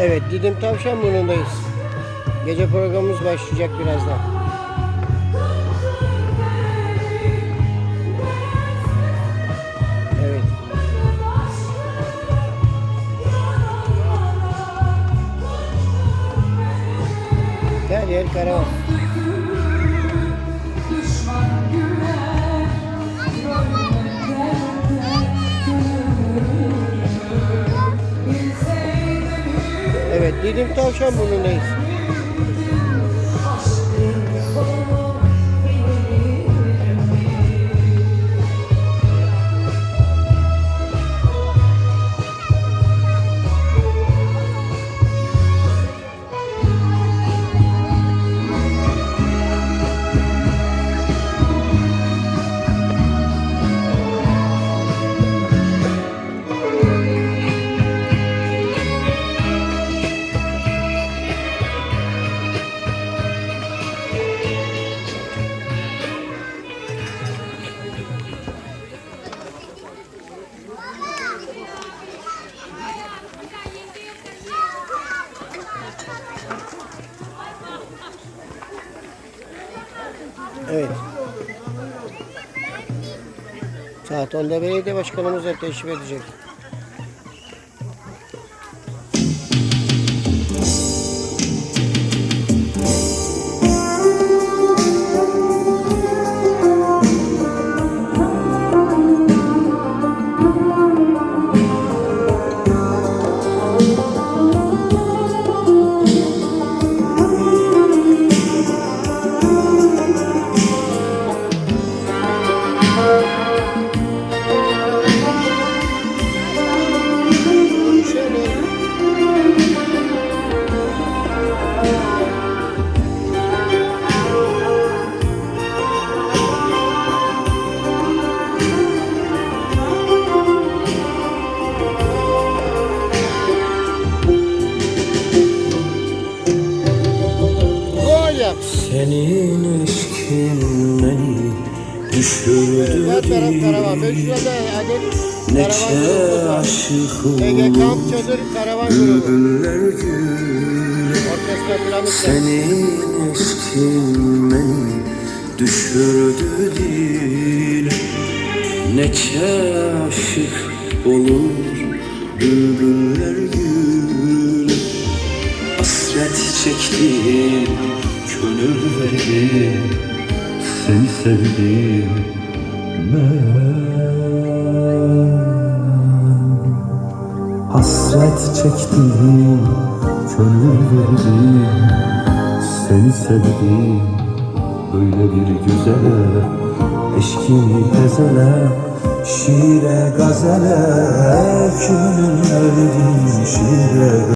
Evet Didim Tavşanburnu'ndayız. Gece programımız başlayacak birazdan. Evet. Her yer karavan. Evet Didim Tavşanburnu'ndayız. Evet. Saat 10'da belediye başkanımız da teşrif edecek. Senin eşkin beni düşürdü Her taraf karavan. Ben şurada adet Ne karavan grubumuz var. aşık. Bülbüller gül. Senin eşkin beni düşürdü dile Neçe aşık olur bülbüller gül Hasret çektim, gönül verdim Seni sevdim ben. Hasret çektim, gönül verdim Seni sevdim, böyle bir güzele Eşkini ezele, şiire gazele Gönül verdim şiire